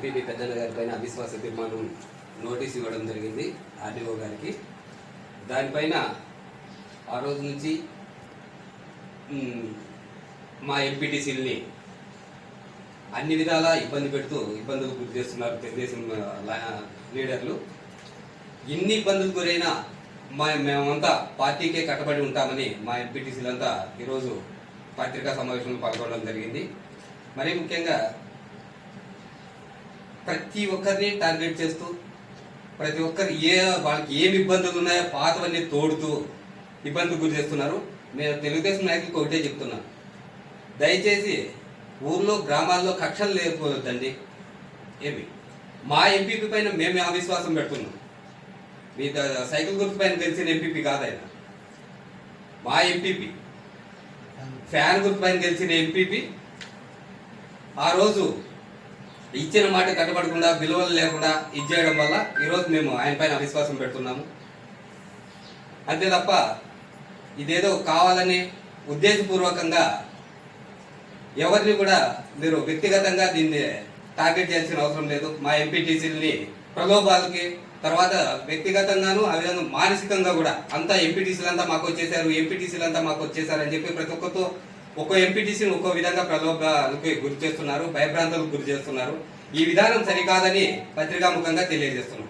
MPP పెద్దన్న గారి పైన అవిశ్వాస తీర్మానం నోటీస్ ఇవ్వడం జరిగింది ఆర్డీఓ గారికి. దానిపైన ఆ రోజు నుంచి మా ఎంపీటీసీలని అన్ని విధాలా ఇబ్బంది పెడుతూ ఇబ్బందులు గురి చేస్తున్నారు తెలుగుదేశం లీడర్లు. ఎన్ని ఇబ్బందులు గురైనా మా మేమంతా పార్టీకే కట్టబడి ఉంటామని మా ఎంపీటీసీలంతా ఈరోజు పత్రికా సమావేశంలో పాల్గొనడం జరిగింది. మరీ ముఖ్యంగా ప్రతి ఒక్కరిని టార్గెట్ చేస్తూ ప్రతి ఒక్కరు ఏ వాళ్ళకి ఏమి ఇబ్బందులు ఉన్నాయో పాతవన్నీ తోడుతూ ఇబ్బందులు గురి చేస్తున్నారు. నేను తెలుగుదేశం నాయకులకు ఒకటే చెప్తున్నాను దయచేసి ఊర్లో గ్రామాల్లో కక్షలు లేకపోవద్దండి. ఏమి? మా ఎంపీపీ పైన మేము అవిశ్వాసం పెడుతున్నాం. మీ సైకిల్ గుర్తు పైన తెలిసిన ఎంపీపీ కాదు ఆయన. మా ఎంపీపీ. ఫ్యాన్ గుర్తు పైన గెలిచిన ఎంపీపీ. ఆ రోజు ఇచ్చిన మాట కట్టబడకుండా విలువలు లేకుండా ఇచ్చేయడం వల్ల ఈరోజు మేము ఆయన పైన అవిశ్వాసం పెడుతున్నాము. అంతే తప్ప ఇదేదో కావాలని ఉద్దేశపూర్వకంగా ఎవరిని కూడా మీరు వ్యక్తిగతంగా దీన్ని టార్గెట్ చేయాల్సిన అవసరం లేదు. మా ఎంపీటీసీలని ప్రలోభాలకి తర్వాత వ్యక్తిగతంగాను ఆ మానసికంగా కూడా అంతా ఎంపీటీసీలు అంతా మాకు వచ్చేసారు ఎంపీటీసీలు అంతా మాకు వచ్చేసారు అని చెప్పి ప్రతి ఒక్కరితో ఒక్కో ఎంపీటీసీని ఒక్కో విధంగా ప్రలోభాలకి గురి చేస్తున్నారు భయభ్రాంతులకు గురి చేస్తున్నారు. ఈ విధానం సరికాదని పత్రికాముఖంగా తెలియజేస్తున్నాం.